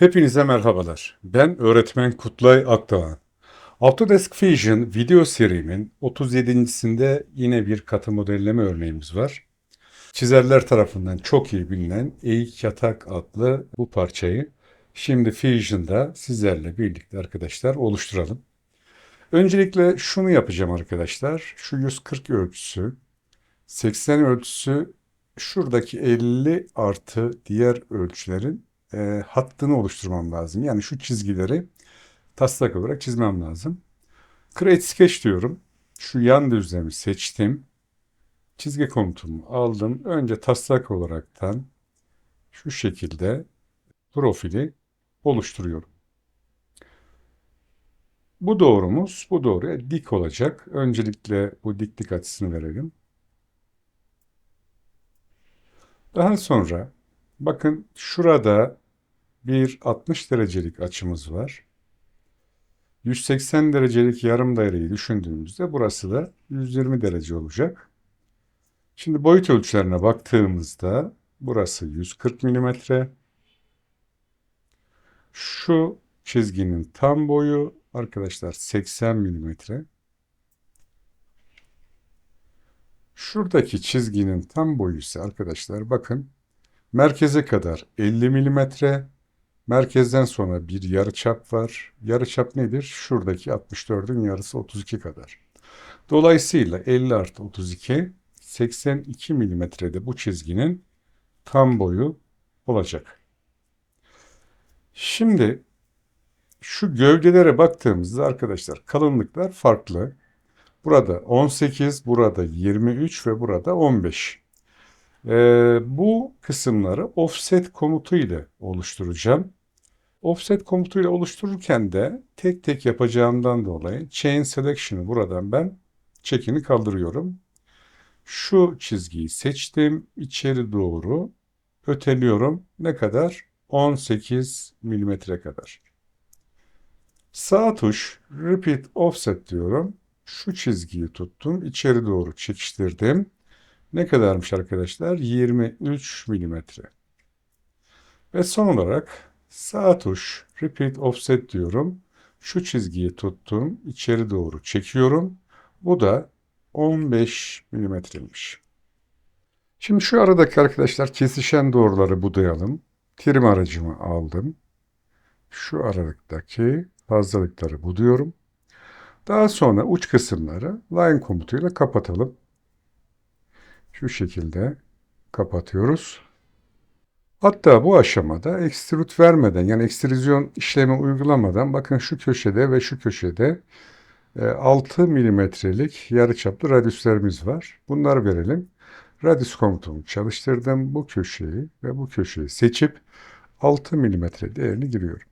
Hepinize merhabalar. Ben öğretmen Kutlay Akdoğan. Autodesk Fusion video serimin 37.sinde yine bir katı modelleme örneğimiz var. Çizerler tarafından çok iyi bilinen Eğik Yatak adlı bu parçayı şimdi Fusion'da sizlerle birlikte arkadaşlar oluşturalım. Öncelikle şunu yapacağım arkadaşlar. Şu 140 ölçüsü, 80 ölçüsü, şuradaki 50 artı diğer ölçülerin e, hattını oluşturmam lazım. Yani şu çizgileri taslak olarak çizmem lazım. Create Sketch diyorum. Şu yan düzlemi seçtim. Çizgi komutumu aldım. Önce taslak olaraktan şu şekilde profili oluşturuyorum. Bu doğrumuz bu doğruya dik olacak. Öncelikle bu diklik açısını verelim. Daha sonra bakın şurada bir 60 derecelik açımız var. 180 derecelik yarım daireyi düşündüğümüzde burası da 120 derece olacak. Şimdi boyut ölçülerine baktığımızda burası 140 milimetre. Şu çizginin tam boyu arkadaşlar 80 milimetre. Şuradaki çizginin tam boyu ise arkadaşlar bakın merkeze kadar 50 milimetre. Merkezden sonra bir yarıçap var. Yarıçap nedir? Şuradaki 64'ün yarısı 32 kadar. Dolayısıyla 50 artı 32 82 milimetrede bu çizginin tam boyu olacak. Şimdi şu gövdelere baktığımızda arkadaşlar kalınlıklar farklı. Burada 18, burada 23 ve burada 15. Ee, bu kısımları offset komutu ile oluşturacağım. Offset komutu ile oluştururken de tek tek yapacağımdan dolayı chain selection'ı buradan ben çekini kaldırıyorum. Şu çizgiyi seçtim. içeri doğru öteliyorum. Ne kadar? 18 milimetre kadar. Sağ tuş repeat offset diyorum. Şu çizgiyi tuttum. içeri doğru çekiştirdim. Ne kadarmış arkadaşlar? 23 milimetre. Ve son olarak sağ tuş repeat offset diyorum. Şu çizgiyi tuttum. içeri doğru çekiyorum. Bu da 15 milimetreymiş. Şimdi şu aradaki arkadaşlar kesişen doğruları budayalım. Trim aracımı aldım. Şu aralıktaki fazlalıkları buduyorum. Daha sonra uç kısımları line komutuyla kapatalım. Şu şekilde kapatıyoruz. Hatta bu aşamada extrude vermeden yani ekstrüzyon işlemi uygulamadan bakın şu köşede ve şu köşede 6 milimetrelik yarıçaplı radyüslerimiz var. Bunları verelim. Radyüs komutumu çalıştırdım. Bu köşeyi ve bu köşeyi seçip 6 milimetre değerini giriyorum.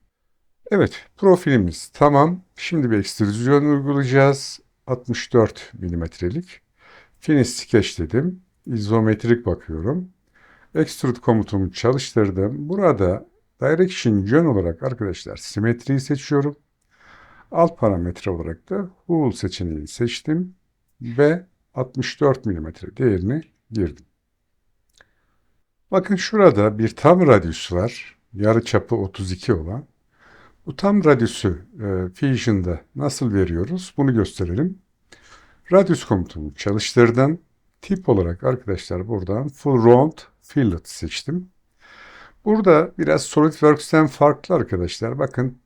Evet profilimiz tamam. Şimdi bir ekstrüzyon uygulayacağız. 64 milimetrelik. Finish sketch dedim. İzometrik bakıyorum. Extrude komutumu çalıştırdım. Burada direction yön olarak arkadaşlar simetriyi seçiyorum. Alt parametre olarak da Hull seçeneğini seçtim ve 64 mm değerini girdim. Bakın şurada bir tam radyüs var. Yarı çapı 32 olan. Bu tam radyüsü e, Fusion'da nasıl veriyoruz? Bunu gösterelim. Radyüs komutunu çalıştırdım. Tip olarak arkadaşlar buradan Full Round Fillet seçtim. Burada biraz SolidWorks'ten farklı arkadaşlar. Bakın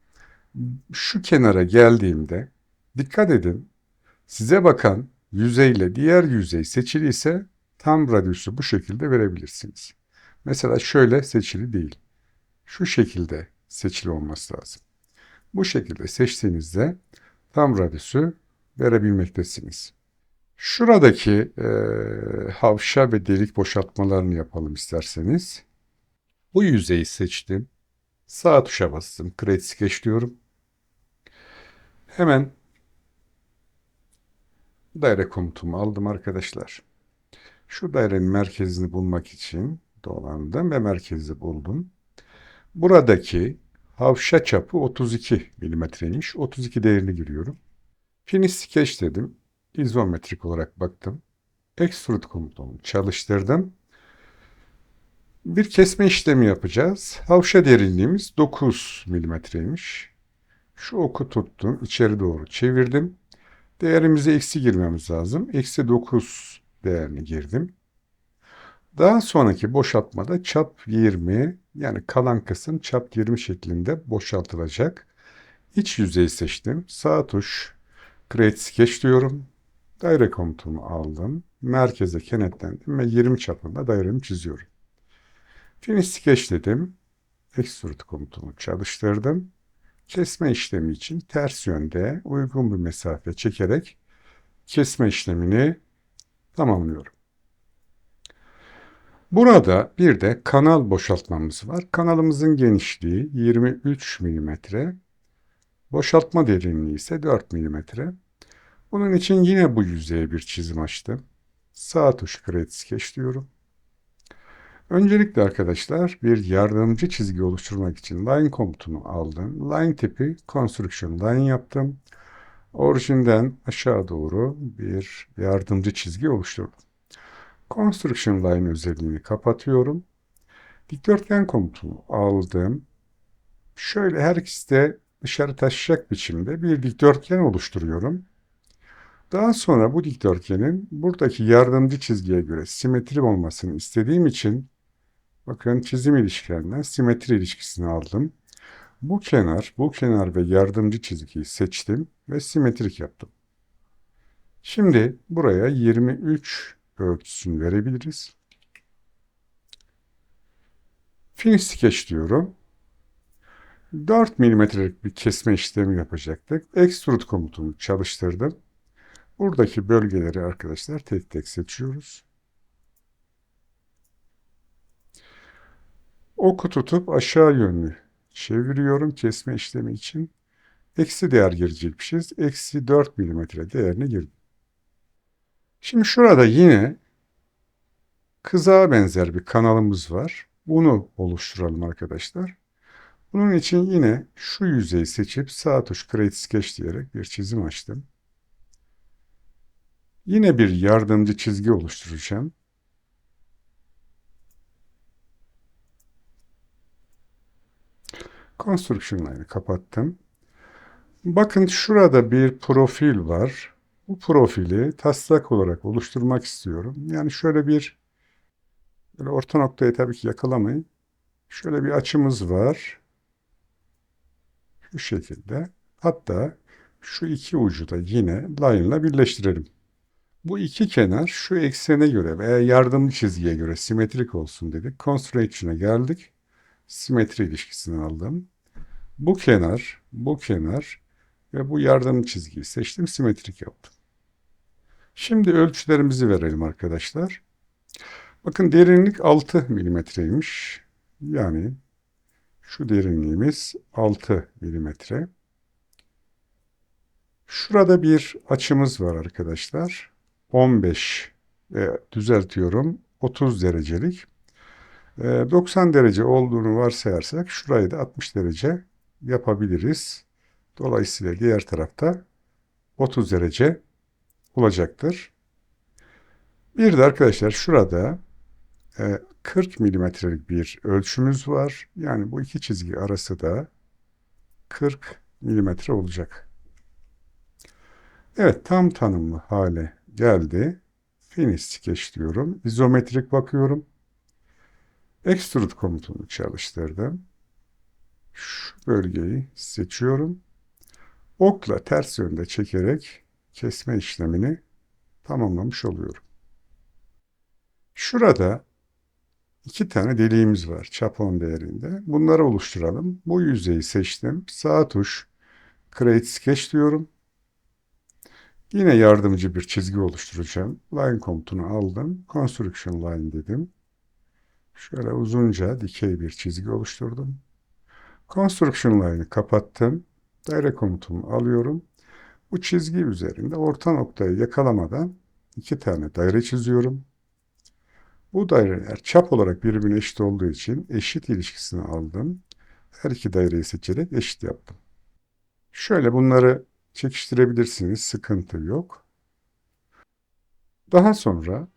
şu kenara geldiğimde dikkat edin. Size bakan yüzeyle diğer yüzey seçili ise tam radyüsü bu şekilde verebilirsiniz. Mesela şöyle seçili değil. Şu şekilde seçili olması lazım. Bu şekilde seçtiğinizde tam radyüsü verebilmektesiniz. Şuradaki e, havşa ve delik boşaltmalarını yapalım isterseniz. Bu yüzeyi seçtim. Sağ tuşa bastım. Create Sketch diyorum. Hemen daire komutumu aldım arkadaşlar. Şu dairenin merkezini bulmak için dolandım ve merkezi buldum. Buradaki havşa çapı 32 milimetreymiş. 32 değerini giriyorum. Finish Sketch dedim. İzometrik olarak baktım. Extrude komutumu çalıştırdım. Bir kesme işlemi yapacağız. Havşa derinliğimiz 9 milimetreymiş. Şu oku tuttum, içeri doğru çevirdim. Değerimize eksi girmemiz lazım. Eksi 9 değerini girdim. Daha sonraki boşaltmada çap 20 yani kalan kısım çap 20 şeklinde boşaltılacak. İç yüzeyi seçtim. Sağ tuş Create Sketch diyorum. Daire komutumu aldım. Merkeze kenetlendim ve 20 çapında dairemi çiziyorum. Finish Sketch dedim. Extrude komutumu çalıştırdım. Kesme işlemi için ters yönde uygun bir mesafe çekerek kesme işlemini tamamlıyorum. Burada bir de kanal boşaltmamız var. Kanalımızın genişliği 23 mm. Boşaltma derinliği ise 4 mm. Bunun için yine bu yüzeye bir çizim açtım. Sağ tuş Create Sketch diyorum. Öncelikle arkadaşlar bir yardımcı çizgi oluşturmak için line komutunu aldım. Line tipi construction line yaptım. Orijinden aşağı doğru bir yardımcı çizgi oluşturdum. Construction line özelliğini kapatıyorum. Dikdörtgen komutunu aldım. Şöyle her ikisi de dışarı taşıyacak biçimde bir dikdörtgen oluşturuyorum. Daha sonra bu dikdörtgenin buradaki yardımcı çizgiye göre simetri olmasını istediğim için bakın çizim ilişkilerinden simetri ilişkisini aldım. Bu kenar, bu kenar ve yardımcı çizgiyi seçtim ve simetrik yaptım. Şimdi buraya 23 ölçüsünü verebiliriz. Finish sketch diyorum. 4 milimetrelik bir kesme işlemi yapacaktık. Extrude komutunu çalıştırdım. Buradaki bölgeleri arkadaşlar tek tek seçiyoruz. Oku tutup aşağı yönlü çeviriyorum kesme işlemi için. Eksi değer girecekmişiz. Eksi 4 milimetre değerini girdim. Şimdi şurada yine kızağa benzer bir kanalımız var. Bunu oluşturalım arkadaşlar. Bunun için yine şu yüzeyi seçip sağ tuş Create Sketch diyerek bir çizim açtım. Yine bir yardımcı çizgi oluşturacağım. Construction line'ı kapattım. Bakın şurada bir profil var. Bu profili taslak olarak oluşturmak istiyorum. Yani şöyle bir böyle orta noktayı tabii ki yakalamayın. Şöyle bir açımız var. Şu şekilde. Hatta şu iki ucu da yine line ile birleştirelim. Bu iki kenar şu eksene göre veya yardımcı çizgiye göre simetrik olsun dedik. Construction'a geldik. Simetri ilişkisini aldım. Bu kenar, bu kenar ve bu yardımcı çizgiyi seçtim. Simetrik yaptım. Şimdi ölçülerimizi verelim arkadaşlar. Bakın derinlik 6 milimetreymiş. Yani şu derinliğimiz 6 milimetre. Şurada bir açımız var arkadaşlar. 15 e, düzeltiyorum 30 derecelik. E, 90 derece olduğunu varsayarsak şurayı da 60 derece yapabiliriz. Dolayısıyla diğer tarafta 30 derece olacaktır. Bir de arkadaşlar şurada 40 e, milimetrelik bir ölçümüz var. Yani bu iki çizgi arası da 40 milimetre olacak. Evet tam tanımlı hale geldi. Finish sketch diyorum. İzometrik bakıyorum. Extrude komutunu çalıştırdım. Şu bölgeyi seçiyorum. Okla ters yönde çekerek kesme işlemini tamamlamış oluyorum. Şurada iki tane deliğimiz var çap 10 değerinde. Bunları oluşturalım. Bu yüzeyi seçtim. Sağ tuş Create Sketch diyorum. Yine yardımcı bir çizgi oluşturacağım. Line komutunu aldım. Construction line dedim. Şöyle uzunca dikey bir çizgi oluşturdum. Construction line'ı kapattım. Daire komutumu alıyorum. Bu çizgi üzerinde orta noktayı yakalamadan iki tane daire çiziyorum. Bu daireler çap olarak birbirine eşit olduğu için eşit ilişkisini aldım. Her iki daireyi seçerek eşit yaptım. Şöyle bunları çekiştirebilirsiniz. Sıkıntı yok. Daha sonra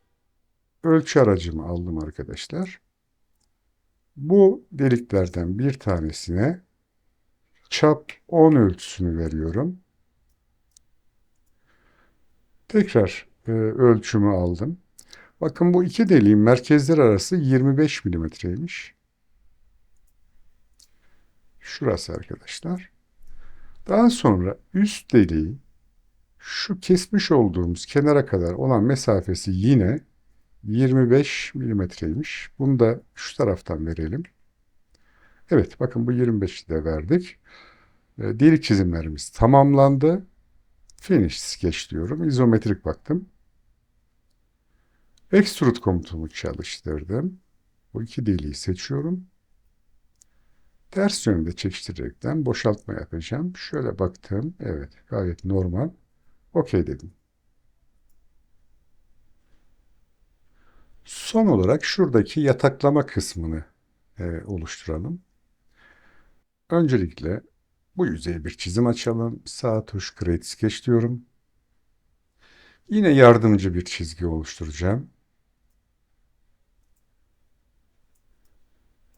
ölçü aracımı aldım arkadaşlar. Bu deliklerden bir tanesine çap 10 ölçüsünü veriyorum. Tekrar e, ölçümü aldım. Bakın bu iki deliğin merkezler arası 25 milimetreymiş. Şurası arkadaşlar. Daha sonra üst deliği şu kesmiş olduğumuz kenara kadar olan mesafesi yine 25 milimetreymiş. Bunu da şu taraftan verelim. Evet bakın bu 25'i de verdik. E, delik çizimlerimiz tamamlandı. Finish sketch diyorum. İzometrik baktım. Extrude komutumu çalıştırdım. Bu iki deliği seçiyorum. Ters yönde çekiştirerekten boşaltma yapacağım. Şöyle baktım. Evet gayet normal. Okey dedim. Son olarak şuradaki yataklama kısmını e, oluşturalım. Öncelikle bu yüzeye bir çizim açalım. Sağ tuş Create Sketch diyorum. Yine yardımcı bir çizgi oluşturacağım.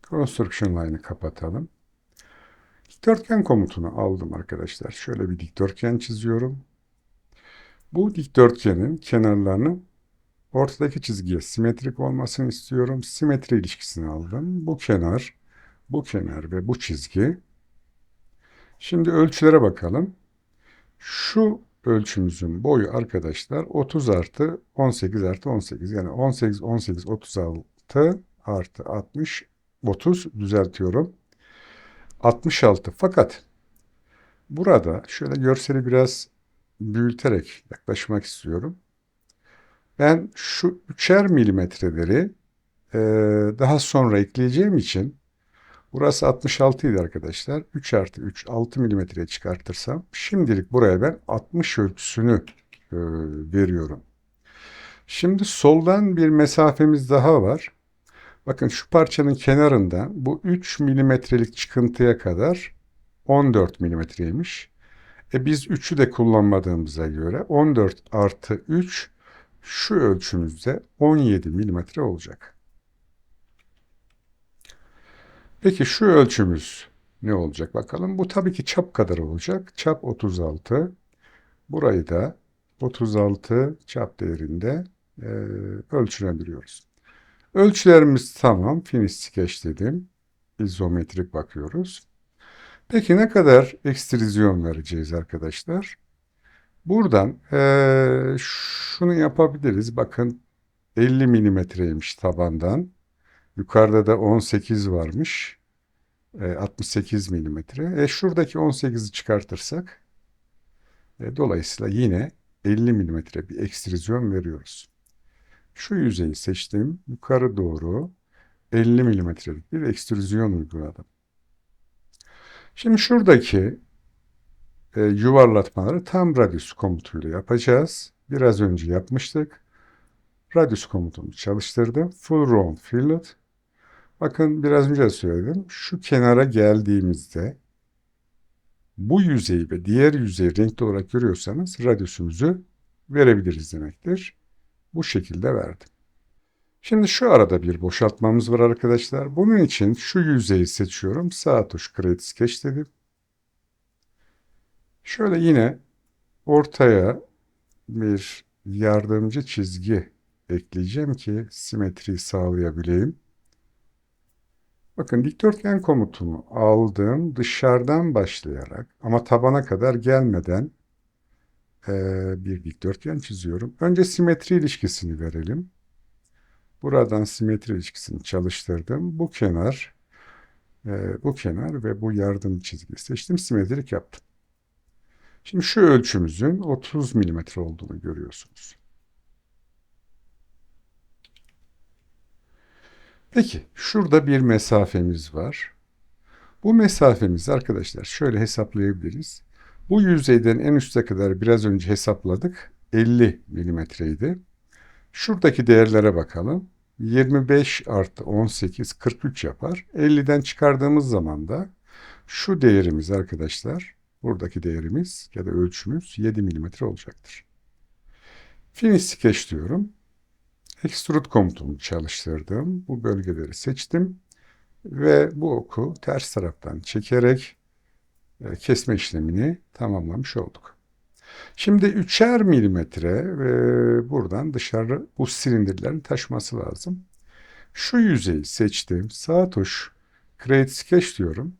Construction Line'ı kapatalım. Dikdörtgen komutunu aldım arkadaşlar. Şöyle bir dikdörtgen çiziyorum. Bu dikdörtgenin kenarlarını ortadaki çizgiye simetrik olmasını istiyorum. Simetri ilişkisini aldım. Bu kenar, bu kenar ve bu çizgi. Şimdi ölçülere bakalım. Şu ölçümüzün boyu arkadaşlar 30 artı 18 artı 18. Yani 18, 18, 36 artı 60, 30 düzeltiyorum. 66. Fakat burada şöyle görseli biraz büyüterek yaklaşmak istiyorum. Ben şu üçer milimetreleri e, daha sonra ekleyeceğim için burası 66 idi arkadaşlar. 3 artı 3 6 milimetreye çıkartırsam şimdilik buraya ben 60 ölçüsünü e, veriyorum. Şimdi soldan bir mesafemiz daha var. Bakın şu parçanın kenarından bu 3 milimetrelik çıkıntıya kadar 14 milimetreymiş. E biz 3'ü de kullanmadığımıza göre 14 artı 3 şu ölçümüzde 17 milimetre olacak. Peki şu ölçümüz ne olacak bakalım. Bu tabii ki çap kadar olacak. Çap 36. Burayı da 36 çap değerinde e, ölçülendiriyoruz. Ölçülerimiz tamam. Finish sketch dedim. İzometrik bakıyoruz. Peki ne kadar ekstrizyon vereceğiz arkadaşlar? Buradan e, şunu yapabiliriz. Bakın 50 milimetreymiş tabandan. Yukarıda da 18 varmış. E, 68 milimetre. E, şuradaki 18'i çıkartırsak e, dolayısıyla yine 50 milimetre bir ekstrizyon veriyoruz. Şu yüzeyi seçtim. Yukarı doğru 50 milimetrelik bir ekstrüzyon uyguladım. Şimdi şuradaki e, yuvarlatmaları tam radius komutuyla yapacağız. Biraz önce yapmıştık. Radius komutunu çalıştırdım. Full round fillet. Bakın biraz önce söyledim. Şu kenara geldiğimizde bu yüzeyi ve diğer yüzeyi renkli olarak görüyorsanız radiusumuzu verebiliriz demektir. Bu şekilde verdim. Şimdi şu arada bir boşaltmamız var arkadaşlar. Bunun için şu yüzeyi seçiyorum. Sağ tuş Create Sketch dedim. Şöyle yine ortaya bir yardımcı çizgi ekleyeceğim ki simetriyi sağlayabileyim. Bakın dikdörtgen komutumu aldım dışarıdan başlayarak ama tabana kadar gelmeden bir dikdörtgen çiziyorum. Önce simetri ilişkisini verelim. Buradan simetri ilişkisini çalıştırdım. Bu kenar, e, bu kenar ve bu yardım çizgisi seçtim. Simetrik yaptım. Şimdi şu ölçümüzün 30 mm olduğunu görüyorsunuz. Peki şurada bir mesafemiz var. Bu mesafemizi arkadaşlar şöyle hesaplayabiliriz. Bu yüzeyden en üste kadar biraz önce hesapladık. 50 milimetreydi. Şuradaki değerlere bakalım. 25 artı 18 43 yapar. 50'den çıkardığımız zaman da şu değerimiz arkadaşlar buradaki değerimiz ya da ölçümüz 7 milimetre olacaktır. Finish sketch diyorum. Extrude komutumu çalıştırdım. Bu bölgeleri seçtim. Ve bu oku ters taraftan çekerek kesme işlemini tamamlamış olduk. Şimdi 3'er milimetre e, buradan dışarı bu silindirlerin taşması lazım. Şu yüzeyi seçtim. Sağ tuş Create Sketch diyorum.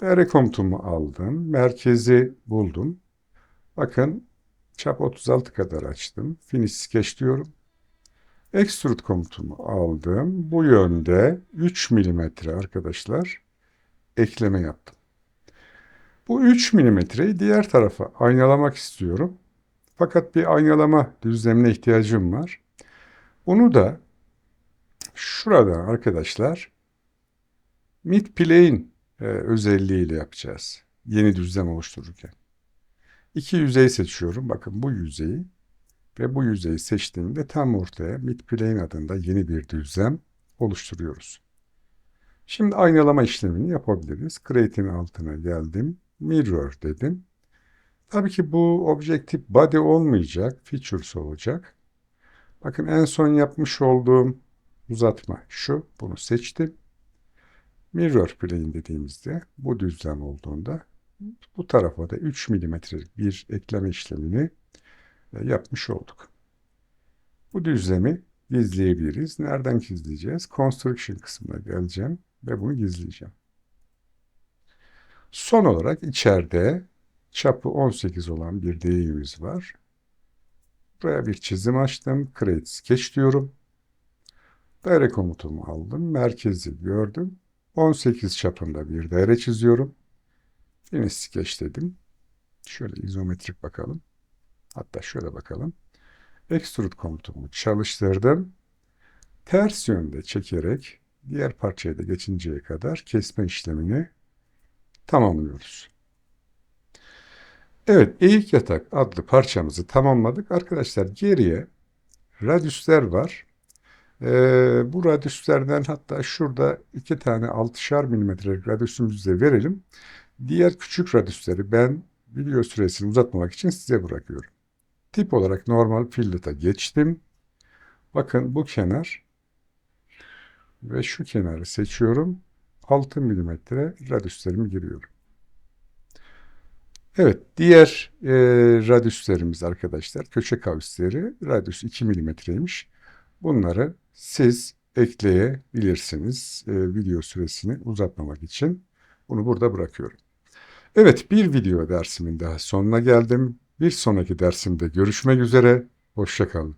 Daire komutumu aldım. Merkezi buldum. Bakın çap 36 kadar açtım. Finish Sketch diyorum. Extrude komutumu aldım. Bu yönde 3 milimetre arkadaşlar ekleme yaptım. Bu 3 milimetreyi diğer tarafa aynalamak istiyorum. Fakat bir aynalama düzlemine ihtiyacım var. Bunu da şuradan arkadaşlar mid plane e, özelliğiyle yapacağız. Yeni düzlem oluştururken. İki yüzey seçiyorum. Bakın bu yüzeyi ve bu yüzeyi seçtiğimde tam ortaya mid plane adında yeni bir düzlem oluşturuyoruz. Şimdi aynalama işlemini yapabiliriz. Create'in altına geldim. Mirror dedim. Tabii ki bu objektif body olmayacak. Features olacak. Bakın en son yapmış olduğum uzatma şu. Bunu seçtim. Mirror plane dediğimizde bu düzlem olduğunda bu tarafa da 3 milimetrelik bir ekleme işlemini e, yapmış olduk. Bu düzlemi gizleyebiliriz. Nereden gizleyeceğiz? Construction kısmına geleceğim ve bunu gizleyeceğim. Son olarak içeride çapı 18 olan bir değerimiz var. Buraya bir çizim açtım. Create Sketch diyorum. Daire komutumu aldım. Merkezi gördüm. 18 çapında bir daire çiziyorum. Yine Sketch dedim. Şöyle izometrik bakalım. Hatta şöyle bakalım. Extrude komutumu çalıştırdım. Ters yönde çekerek diğer parçaya da geçinceye kadar kesme işlemini tamamlıyoruz. Evet, eğik yatak adlı parçamızı tamamladık. Arkadaşlar geriye radyüsler var. Ee, bu radyüslerden hatta şurada iki tane 6'şar milimetrelik radyüsümüzü de verelim. Diğer küçük radyüsleri ben video süresini uzatmamak için size bırakıyorum. Tip olarak normal fillet'a geçtim. Bakın bu kenar ve şu kenarı seçiyorum. 6 milimetre radyüslerimi giriyorum. Evet, diğer e, radyüslerimiz arkadaşlar, köşe kavisleri radyüs 2 milimetreymiş. Bunları siz ekleyebilirsiniz e, video süresini uzatmamak için. Bunu burada bırakıyorum. Evet, bir video dersimin daha sonuna geldim. Bir sonraki dersimde görüşmek üzere. Hoşça kalın.